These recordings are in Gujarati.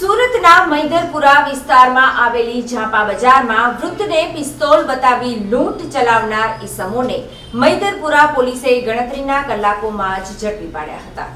સુરતના મૈદરપુરા વિસ્તારમાં આવેલી ઝાપા બજારમાં વૃદ્ધને પિસ્તોલ બતાવી લૂંટ ચલાવનાર ઈસમોને મૈદરપુરા પોલીસે ગણતરીના કલાકોમાં જ ઝડપી પાડ્યા હતા.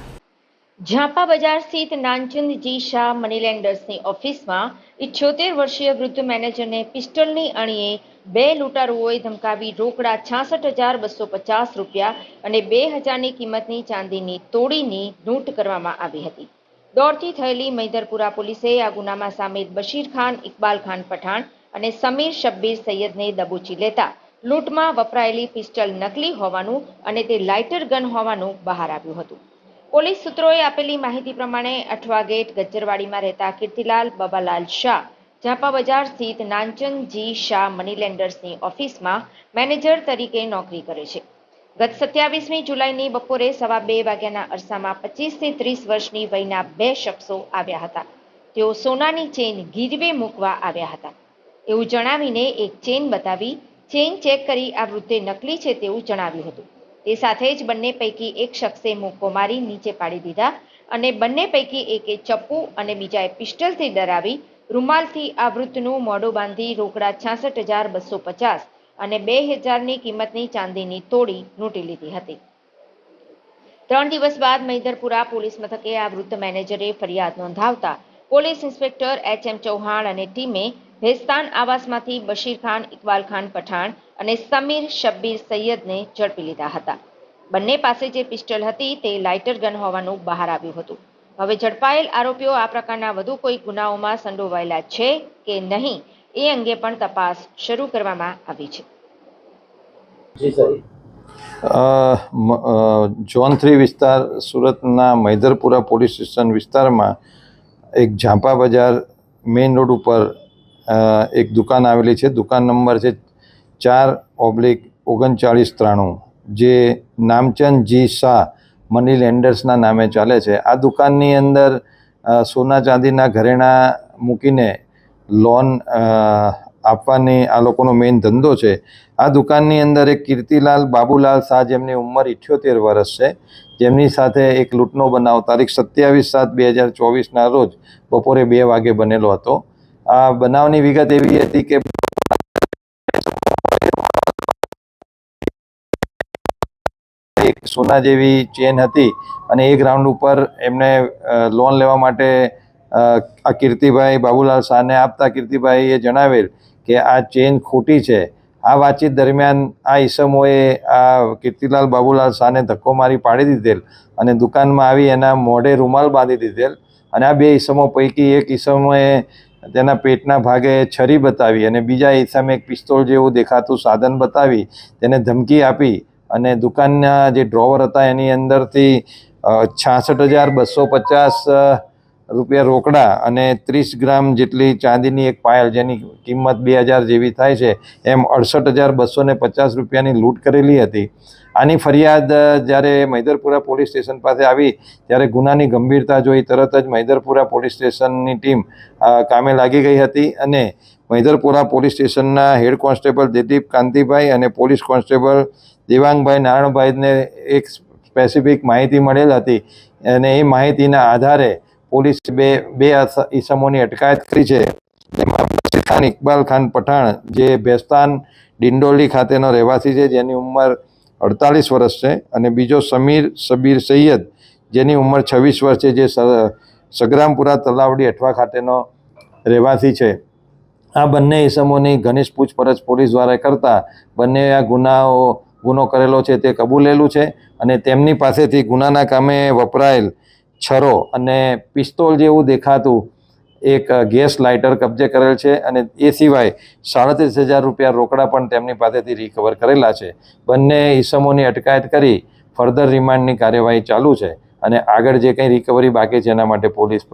ઝાપા બજાર સ્થિત નાનચંદજી શાહ મનીલેન્ડર્સની ઓફિસમાં ઇઠ્યોતેર વર્ષીય વૃદ્ધ મેનેજરને પિસ્ટલની અણીએ બે લૂંટારૂઓએ ધમકાવી રોકડા છાસઠ હજાર બસો પચાસ રૂપિયા અને બે હજારની કિંમતની ચાંદીની તોડીની લૂંટ કરવામાં આવી હતી. દોડતી થયેલી મૈદરપુરા પોલીસે આ ગુનામાં સામેલ બશીર ખાન, ઇકબાલ ખાન પઠાણ અને સમીર શબ્બીર સૈયદને દબોચી લેતા લૂંટમાં વપરાયેલી પિસ્ટલ નકલી હોવાનું અને તે લાઇટર ગન હોવાનું બહાર આવ્યું હતું. પોલીસ સૂત્રોએ આપેલી માહિતી પ્રમાણે અઠવા ગેટ ગજ્જરવાડીમાં રહેતા કીર્તિલાલ બાબાલાલ શાહ, ઝાપા બજાર સ્થિત નાનચંદજી શાહ મનીલેન્ડર્સની ઓફિસમાં મેનેજર તરીકે નોકરી કરે છે. ગત સત્યાવીસમી જુલાઈની બપોરે સવા બે વાગ્યાના અરસામાં પચીસથી ત્રીસ વર્ષની વયના બે શખ્સો આવ્યા હતા. તેઓ સોનાની ચેન ગીરવે મૂકવા આવ્યા હતા. એવું જણાવીને એક ચેન બતાવી, ચેન ચેક કરી આ વૃદ્ધે નકલી છે તેવું જણાવ્યું હતું. તે સાથે જ બંને પૈકી એક શખ્સે મૂકો મારી નીચે પાડી દીધા અને બંને પૈકી એકે ચપ્પુ અને બીજાએ પિસ્ટલથી ડરાવી, રૂમાલથી આ વૃદ્ધનું મોઢું બાંધી રોકડા છાસઠ હજાર બસો પચાસ અને બે હજારની કિંમતની ચાંદીની તોડી લૂંટી લીધી હતી. ત્રણ દિવસ બાદ મૈદરપુરા પોલીસ મથકે આ વૃદ્ધ મેનેજરે ફરિયાદ નોંધાવતા police inspector H M Chauhan અને ટીમે ભેસ્તાન આવાસમાંથી બશીર ખાન, ઇકબાલ ખાન પઠાણ અને સમીર શબ્બીર સૈયદને ઝડપી લીધા હતા. બંને પાસે જે પિસ્ટલ હતી તે લાઇટર ગન હોવાનું બહાર આવ્યું હતું. હવે ઝડપાયેલ આરોપીઓ આ પ્રકારના વધુ કોઈ ગુનાઓમાં સંડોવાયેલા છે કે નહીં એ અંગે પણ તપાસ શરૂ કરવામાં આવી છે. જી સર. અ, મ- અ, ઝોન થ્રી વિસ્તાર સુરતના મૈદરપુરા પોલીસ સ્ટેશન વિસ્તારમાં એક ઝાંપા બજાર મેઇન રોડ ઉપર એક દુકાન આવેલી છે. દુકાન નંબર છે ચાર ઓબ્લિક ઓગણચાળીસ ત્રાણું જે નામચંદ જી શાહ મની લેન્ડર્સના નામે ચાલે છે. આ દુકાનની અંદર સોના ચાંદીના ઘરેણાં મૂકીને લોન આપવાની આ લોકોનો મેઇન ધંધો છે. આ દુકાનની અંદર એક કીર્તિલાલ બાબુલાલ શાહ જેમની ઉંમર ઇઠ્યોતેર વર્ષ છે. જેમની સાથે એક લૂંટનો બનાવ તારીખ સત્યાવીસ સાત બે હજાર ચોવીસના રોજ બપોરે બે વાગે બનેલો હતો. આ બનાવની વિગત એવી હતી કે એક સોના જેવી ચેન હતી અને એ ગ્રાઉન્ડ ઉપર એમને લોન લેવા માટે આ કીર્તિભાઈ બાબુલાલ શાહને આપતા કીર્તિભાઈએ જણાવેલ કે આ ચેન ખોટી છે. આ વાતચીત દરમિયાન આ ઈસમોએ આ કીર્તિલાલ બાબુલાલ શાહને ધક્કો મારી પાડી દીધેલ અને દુકાનમાં આવી એના મોઢે રૂમાલ બાંધી દીધેલ અને આ બે ઈસમો પૈકી એક ઈસમોએ તેના પેટના ભાગે છરી બતાવી અને બીજા ઈસમે એક પિસ્તોલ જેવું દેખાતું સાધન બતાવી તેને ધમકી આપી અને દુકાનના જે ડ્રોવર હતા એની અંદરથી છાસઠ હજાર બસો પચાસ રૂપિયા રોકડા અને ત્રીસ ગ્રામ જેટલી ચાંદીની એક પાયલ જેની કિંમત બે હજાર જેવી થાય છે, એમ અડસઠ હજાર બસો ને પચાસ રૂપિયાની લૂંટ કરેલી હતી. આની ફરિયાદ જ્યારે મૈદરપુરા પોલીસ સ્ટેશન પાસે આવી, ત્યારે ગુનાની ગંભીરતા જોઈ તરત જ મૈદરપુરા પોલીસ સ્ટેશનની ટીમ કામે લાગી ગઈ હતી અને મૈદરપુરા પોલીસ સ્ટેશનના હેડ કોન્સ્ટેબલ દિલીપ કાંતિભાઈ અને પોલીસ કોન્સ્ટેબલ દેવાંગભાઈ નારાયણભાઈને એક સ્પેસિફિક માહિતી મળેલ હતી અને એ માહિતીના આધારે પોલીસ બે બે ઈસમોની અટકાયત કરી છે. જેમાં ખાન, ઇકબાલ ખાન પઠાણ, જે ભેસ્તાન ડિંડોલી ખાતેનો રહેવાસી છે, જેની ઉંમર અડતાલીસ વર્ષ છે, અને બીજો સમીર સબીર સૈયદ, જેની ઉંમર છવ્વીસ વર્ષ છે, જે સગ્રામપુરા તલાવડી અઠવા ખાતેનો રહેવાસી છે. આ બંને ઇસમોની ઘનિષ્ઠ પૂછપરછ પોલીસ દ્વારા કરતા બંને આ ગુનાઓ, ગુનો કરેલો છે, તે કબૂલેલું છે, અને તેમની પાસેથી ગુનાના કામે વપરાયેલ છરો અને પિસ્તોલ જેવું દેખાતું એક ગેસ લાઇટર કબજે કરેલ છે અને એ સિવાય સાડત્રીસ હજાર રૂપિયા રોકડા પણ તેમની પાસેથી રિકવર કરેલા છે. બંને ઈસમોની અટકાયત કરી ફર્ધર રિમાન્ડની કાર્યવાહી ચાલુ છે અને આગળ જે કંઈ રિકવરી બાકી છે એના માટે પોલીસ